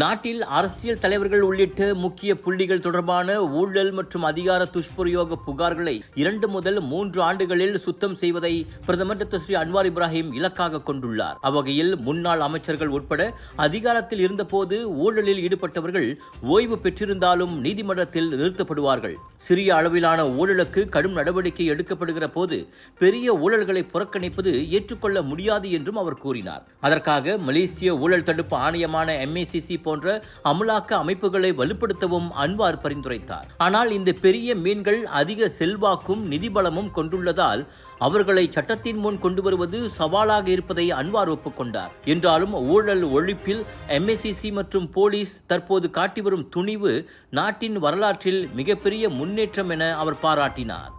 நாட்டில் அரசியல் தலைவர்கள் உள்ளிட்ட முக்கிய புள்ளிகள் தொடர்பான ஊழல் மற்றும் அதிகார துஷ்பிரயோக புகார்களை இரண்டு முதல் மூன்று ஆண்டுகளில் சுத்தம் செய்வதை பிரதமர் டாக்டர் ஸ்ரீ அன்வார் இப்ராஹிம் இலக்காக கொண்டுள்ளார். அவ்வகையில் முன்னாள் அமைச்சர்கள் உட்பட அதிகாரத்தில் இருந்தபோது ஊழலில் ஈடுபட்டவர்கள் ஓய்வு பெற்றிருந்தாலும் நீதிமன்றத்தில் நிறுத்தப்படுவார்கள். சிறிய அளவிலான ஊழலுக்கு கடும் நடவடிக்கை எடுக்கப்படுகிற போது பெரிய ஊழல்களை புறக்கணிப்பது ஏற்றுக்கொள்ள முடியாது என்றும் அவர் கூறினார். அதற்காக மலேசிய ஊழல் தடுப்பு ஆணையமான எம்ஏசிசி போன்ற அமலாக்க அமைப்புகளை வலுப்படுத்தவும் அன்வார் பரிந்துரைத்தார். ஆனால் இந்த பெரிய மீன்கள் அதிக செல்வாக்கும் நிதிபலமும் கொண்டுள்ளதால் அவர்களை சட்டத்தின் முன் கொண்டு வருவது சவாலாக இருப்பதை அன்வார் ஒப்புக்கொண்டார். என்றாலும் ஊழல் ஒழிப்பில் எம்எஸ்சிசி மற்றும் போலீஸ் தற்போது காட்டி வரும் துணிவு நாட்டின் வரலாற்றில் மிகப்பெரிய முன்னேற்றம் என அவர் பாராட்டினார்.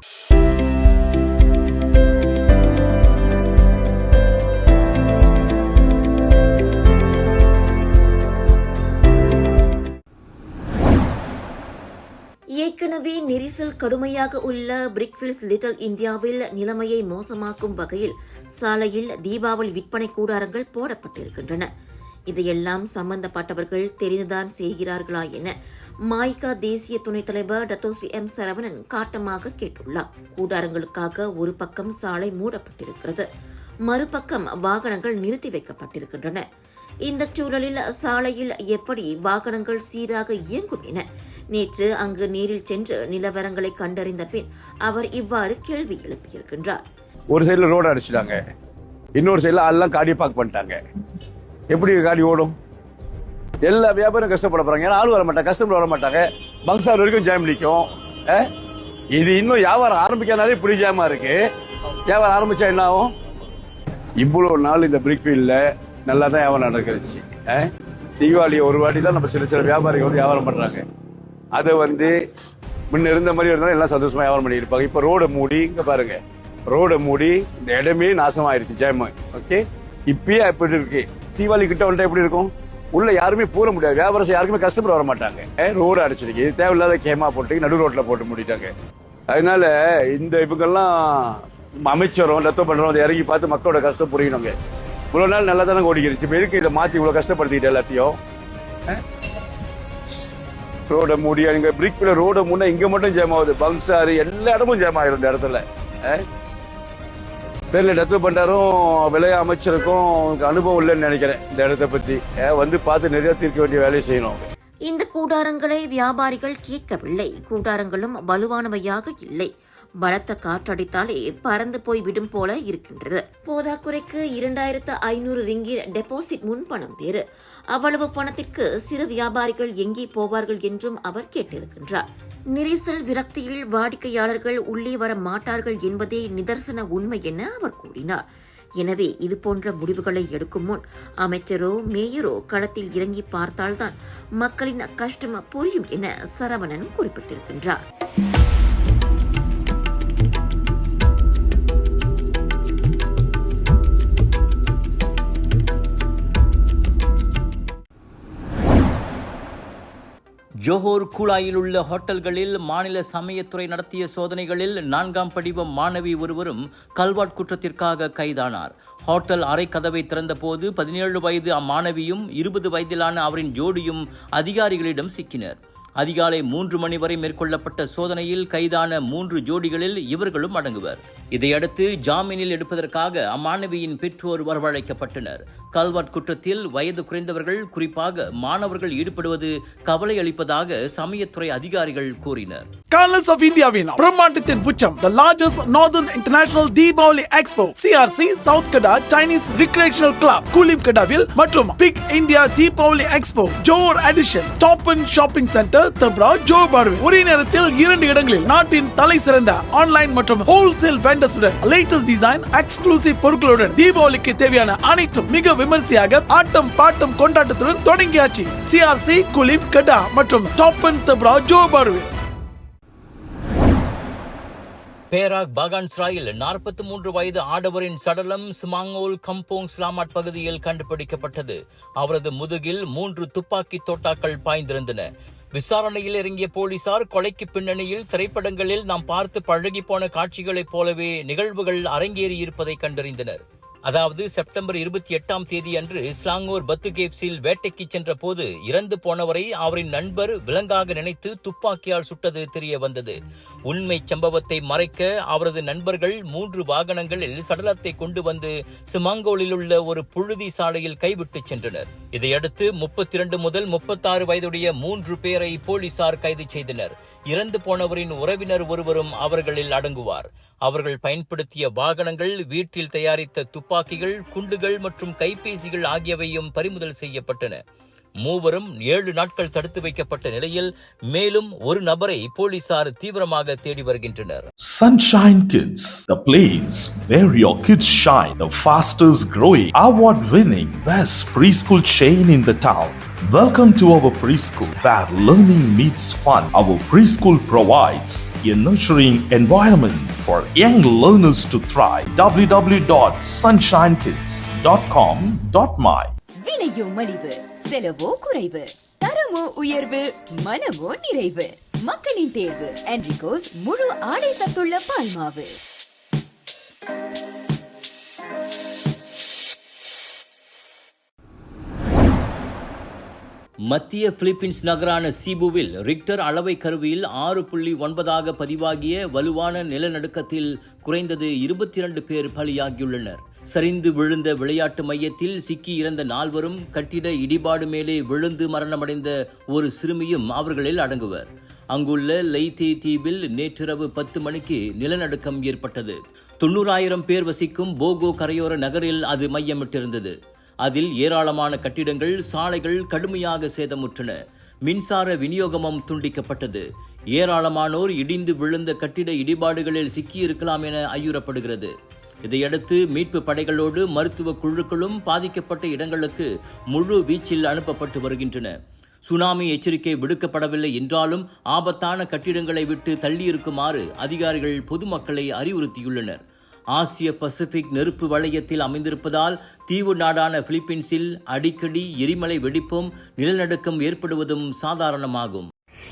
ஏற்கனவே நெரிசல் கடுமையாக உள்ள பிரிக்ஃபீல்ட்ஸ் லிட்டில் இந்தியாவில் நிலைமையை மோசமாக்கும் வகையில் சாலையில் தீபாவளி விற்பனை கூடாரங்கள் போடப்பட்டிருக்கின்றன. இதையெல்லாம் சம்பந்தப்பட்டவர்கள் தெரிந்துதான் செய்கிறார்களா என மாய்கா தேசிய துணைத் தலைவர் டத்தோஸ்ரீ எம் சரவணன் காட்டமாக கேட்டுள்ளார். கூடாரங்களுக்காக ஒரு பக்கம் சாலை மூடப்பட்டிருக்கிறது மறுபக்கம் வாகனங்கள் நிறுத்தி வைக்கப்பட்டிருக்கின்றன. இந்த சூழலில் சாலையில் எப்படி வாகனங்கள் சீராக இயங்கும் என நேற்று அங்கு நேரில் சென்று நிலவரங்களை கண்டறிந்த பின் அவர் இவ்வாறு கேள்வி எழுப்பியிருக்கின்றார். ஒரு சைடில் ரோடு அடிச்சிட்டாங்க. இன்னொரு சைடில் எல்லாம் காடியை பார்க் பண்ணிட்டாங்க. எப்படி காடி ஓடும்? எல்லா வியாபாரம் கஷ்டப்பட போறாங்க. ஏன்னா ஆள் வர மாட்டாங்க கஸ்டமர் வர மாட்டாங்க. பங்சார் வரைக்கும் ஜாம் நிற்கும் இது இன்னும் வியாபாரம் ஆரம்பிக்காதனாலே இப்படி ஜாமா இருக்கு. வியாபாரம் ஆரம்பிச்சா என்ன ஆகும்? இவ்வளவு நாள் இந்த பிரிக் ஃபீல்டில் நல்லா தான் வியாபாரம் நடந்துருச்சு தீபாவளி ஒரு வாட்டி தான் நம்ம சில சில வியாபாரிகள் வந்து வியாபாரம் பண்றாங்க. அதை வந்து முன்ன இருந்த மாதிரி இருந்தாலும் எல்லாம் சந்தோஷமா வியாபாரம் பண்ணியிருப்பாங்க. இப்போ ரோடை மூடி இங்க பாருங்க. ரோடை மூடி இந்த இடமே நாசமாயிருச்சு ஜெயம ஓகே இப்பயே எப்படி இருக்கு. தீபாவளி கிட்ட வந்துட்டா எப்படி இருக்கும்? உள்ள யாருமே போற முடியாது. வியாபாரம் யாருக்குமே கஸ்டமர் வர மாட்டாங்க. ரோடு அடிச்சிருக்கு. இது தேவையில்லாத கேமா போட்டு நடு ரோட்ல போட்டு முடிட்டாங்க. அதனால இந்த இவங்கெல்லாம் அமைச்சரும் லத்தோ பண்றோம் அதை இறங்கி பார்த்து மக்களோட கஷ்டம் புரியணுங்க. இவ்வளவு நாள் நல்லா தானே ஓடிக்கிருச்சு. இப்போ எதுக்கு இதை மாத்தி இவ்வளவு கஷ்டப்படுத்திக்கிட்டு எல்லாத்தையும்? ரோட மூடி அங்க பிரிக்ல ரோட முன்ன இங்க மட்டும் ஜாம் ஆகுது. பங்சாரு எல்லா இடமும் ஜாம் ஆயிரும் இந்த இடத்துல. தெரியல டத்து பண்டாரும் விளைய அமைச்சருக்கும். அனுபவம் இல்லைன்னு நினைக்கிறேன் இந்த இடத்த பத்தி. வந்து பார்த்து நிறைய தீர்க்க வேண்டிய வேலையை செய்யணும். இந்த கூடாரங்களை வியாபாரிகள் கேட்கவில்லை. கூடாரங்களும் வலுவானவையாக இல்லை. பலத்த காற்றடித்தாலே பறந்து போய் விடும் போல இருக்கின்றது. போதாக்குறைக்கு இரண்டாயிரத்து ஐநூறு ரிங்கிர் டெபாசிட் முன்பணம் வேறு. அவ்வளவு பணத்திற்கு சிறு வியாபாரிகள் எங்கே போவார்கள் என்றும் அவர் கேட்டிருக்கின்றார். நெரிசல் விரக்தியில் வாடிக்கையாளர்கள் உள்ளே வர மாட்டார்கள் என்பதே நிதர்சன உண்மை என அவர் கூறினார். எனவே இதுபோன்ற முடிவுகளை எடுக்கும் முன் அமைச்சரோ மேயரோ களத்தில் இறங்கி பார்த்தால்தான் மக்களின் கஷ்டம் புரியும் என சரவணன் குறிப்பிட்டிருக்கின்றார். ஜோஹோர் குழாயில் உள்ள ஹோட்டல்களில் மாநில சமயத்துறை நடத்திய சோதனைகளில் நான்காம் படிவம் மாணவி ஒருவரும் கல்வாட் குற்றத்திற்காக கைதானார். ஹோட்டல் அறை கதவை திறந்தபோது பதினேழு வயது அம்மாணவியும் இருபது வயதிலான அவரின் ஜோடியும் அதிகாரிகளிடம் சிக்கினர். அதிகாலை மூன்று மணி வரை மேற்கொள்ளப்பட்ட சோதனையில் கைதான மூன்று ஜோடிகளில் இவர்களும் அடங்குவர். இதையடுத்து ஜாமீனில் எடுப்பதற்காக அம்மாணவியின் பெற்றோர் வரவழைக்கப்பட்டனர். கல்வட் குற்றத்தில் வயது குறைந்தவர்கள் குறிப்பாக மாணவர்கள் ஈடுபடுவது கவலை அளிப்பதாக சமயத்துறை அதிகாரிகள் கூறினர். கலர்ஸ் ஆஃப் இந்தியாவின் பிரம்மாண்டத்தின் உச்சம் the largest northern international Deepavali expo CRC south Kedah Chinese recreational club Kulim கடாவில் மற்றும் big India Deepavali expo Jor edition top and shopping centre தப்ரா ஜோ பார்வே ஒரே நேரத்தில் இரண்டு இடங்களில் நாட்டின் தலை சிறந்த ஆன்லைன் மற்றும் ஹோல்சேல் வெண்டர்ஸுடன் லேட்டஸ்ட் டிசைன் எக்ஸ்க்ளூசிவ் பொருட்களுடன் தீபாவளிக்கு தேவையான அனைத்தும் மிக விமர்சையாக ஆட்டம் பாட்டம் கொண்டாட்டத்துடன் தொடங்கியாச்சு. சிஆர்சி குலிம் கடா மற்றும் டாப் அண்ட் தப்ரா ஜோ பார்வே பேராக் பகான்ஸ்ராயில் நாற்பத்தி மூன்று வயது ஆடவரின் சடலம் சுமாங்கோல் கம்போங் ஸ்லாமாட் பகுதியில் கண்டுபிடிக்கப்பட்டது. அவரது முதுகில் மூன்று துப்பாக்கி தோட்டாக்கள் பாய்ந்திருந்தன. விசாரணையில் இறங்கிய போலீசார் கொலைக்கு பின்னணியில் திரைப்படங்களில் நாம் பார்த்து பழகி போன காட்சிகளைப் போலவே நிகழ்வுகள் அரங்கேறி இருப்பதை கண்டறிந்தனர். அதாவது செப்டம்பர் இருபத்தி எட்டாம் தேதி அன்று ஸ்லாங்கூர் பத்து கேப்ஸில் வேட்டைக்கு சென்ற போது இறந்து போனவரை அவரின் நண்பர் விலங்காக நினைத்து துப்பாக்கியால் சுட்டது தெரிய வந்தது. உண்மை சம்பவத்தை மறைக்க அவரது நண்பர்கள் மூன்று வாகனங்களில் சடலத்தை கொண்டு வந்து சிமாங்கோலில் உள்ள ஒரு புழுதி சாலையில் கைவிட்டு சென்றனர். இதையடுத்து முப்பத்தி இரண்டு முதல் முப்பத்தாறு வயதுடைய மூன்று பேரை போலீசார் கைது செய்தனர். இறந்து போனவரின் உறவினர் ஒருவரும் அவர்களில் அடங்குவார். அவர்கள் பயன்படுத்திய வாகனங்கள் வீட்டில் தயாரித்த துப்பாக்கிகள் குண்டுகள் மற்றும் கைபேசிகள் ஆகியவையும் பறிமுதல் செய்யப்பட்டன. மூவரும் ஏழு நாட்கள் தடுத்து வைக்கப்பட்ட நிலையில் மேலும் ஒரு நபரை போலீசார் தீவிரமாக தேடி வருகின்றனர் Sunshine Kids, the place where your kids shine, the fastest growing, award winning, best preschool chain in the town. Welcome to our preschool where learning meets fun. Our preschool provides a nurturing environment for young learners to thrive. www.sunshinekids.com.my விலையோ மலிவு செலவோ குறைவு. தரமோ உயர்வு மனமோ நிறைவு. மக்களின் தேர்வு என்ரிகோஸ் முழு ஆடை சத்துள்ள பால்மாவு மத்திய பிலிப்பீன்ஸ் நகரான சீபுவில் ரிக்டர் அளவை கருவியில் ஆறு புள்ளி ஒன்பதாக பதிவாகிய வலுவான நிலநடுக்கத்தில் குறைந்தது இருபத்தி இரண்டு பேர் பலியாகியுள்ளனர். சரிந்து விழுந்த விளையாட்டு மையத்தில் சிக்கி இறந்த நால்வரும் கட்டிட இடிபாடு மேலே விழுந்து மரணமடைந்த ஒரு சிறுமியும் அவர்களில் அடங்குவர். அங்குள்ள லைத்தே தீவில் நேற்றிரவு பத்து மணிக்கு நிலநடுக்கம் ஏற்பட்டது. தொண்ணூறாயிரம் பேர் வசிக்கும் போகோ கரையோர நகரில் அது மையமிட்டிருந்தது. அதில் ஏராளமான கட்டிடங்கள் சாலைகள் கடுமையாக சேதமுற்றன. மின்சார விநியோகமும் துண்டிக்கப்பட்டது. ஏராளமானோர் இடிந்து விழுந்த கட்டிட இடிபாடுகளில் சிக்கியிருக்கலாம் என ஐயுறப்படுகிறது. இதையடுத்து மீட்பு படைகளோடு மருத்துவ குழுக்களும் பாதிக்கப்பட்ட இடங்களுக்கு முழு வீச்சில் அனுப்பப்பட்டு வருகின்றன. சுனாமி எச்சரிக்கை விடுக்கப்படவில்லை என்றாலும் ஆபத்தான கட்டிடங்களை விட்டு தள்ளியிருக்குமாறு அதிகாரிகள் பொதுமக்களை அறிவுறுத்தியுள்ளனர். ஆசிய பசிபிக் நெருப்பு வளையத்தில் அமைந்திருப்பதால் தீவு நாடான பிலிப்பீன்ஸில் அடிக்கடி எரிமலை வெடிப்பும் நிலநடுக்கம் ஏற்படுவதும் சாதாரணமாகும்.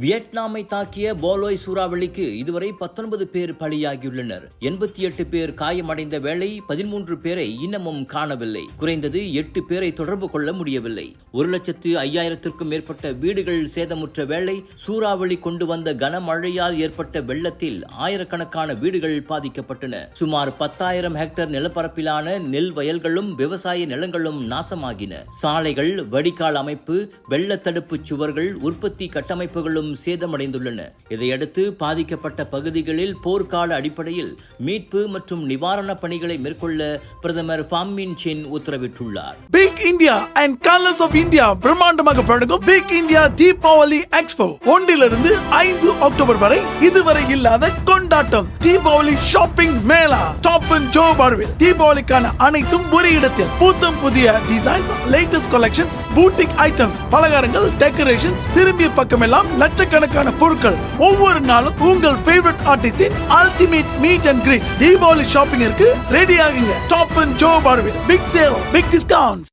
வியட்நாமை தாக்கிய போலோய் சூறாவளிக்கு இதுவரை பத்தொன்பது பேர் பலியாகியுள்ளனர். எண்பத்தி எட்டு பேர் காயமடைந்த வேளை பதிமூன்று பேரை இன்னமும் காணவில்லை. குறைந்தது எட்டு பேரை தொடர்பு கொள்ள முடியவில்லை. ஒரு லட்சத்து ஐயாயிரத்திற்கும் மேற்பட்ட வீடுகள் சேதமுற்ற வேளை சூறாவளி கொண்டு வந்த கனமழையால் ஏற்பட்ட வெள்ளத்தில் ஆயிரக்கணக்கான வீடுகள் பாதிக்கப்பட்டன. சுமார் பத்தாயிரம் ஹெக்டர் நிலப்பரப்பிலான நெல் வயல்களும் விவசாய நிலங்களும் நாசமாகின. சாலைகள் வடிகால் அமைப்பு வெள்ள தடுப்பு சுவர்கள் உற்பத்தி கட்டமைப்புகளும் சேதமடைந்துள்ளன. இதையடுத்து பாதிக்கப்பட்ட பகுதிகளில் போர்க்கால அடிப்படையில் மீட்பு மற்றும் நிவாரணப் பணிகளை மேற்கொள்ள பிரதமர் பாம்மின் சென் உத்தரவிட்டுள்ளார். Big India and colours of India பிரம்மாண்டமாக பழகும் பிக் இந்தியா தீபாவளி எக்ஸ்போ ஒன்றிலிருந்து ஐந்து அக்டோபர் வரை இதுவரை இல்லாத கொண்டாட்டம். Deepavali shopping mela. Top and Joe பார்வில் தீபாவளிக்கான அனைத்தும் ஒரே இடத்தில். புத்தம் புதிய designs latest collections boutique items பலகாரங்கள் டெக்கரேஷன்ஸ் திரும்பிய பக்கமெல்லாம் லட்சக்கணக்கான பொருட்கள். ஒவ்வொரு நாளும் உங்கள் favourite ஆர்டிஸ்டின் ultimate meet and greet Deepavali ஷாப்பிங்கிற்கு ready ஆகுங்க. டாப் அண்ட் ஜோ பார்வில் பிக் சேல் பிக் டிஸ்கவுண்ட்ஸ்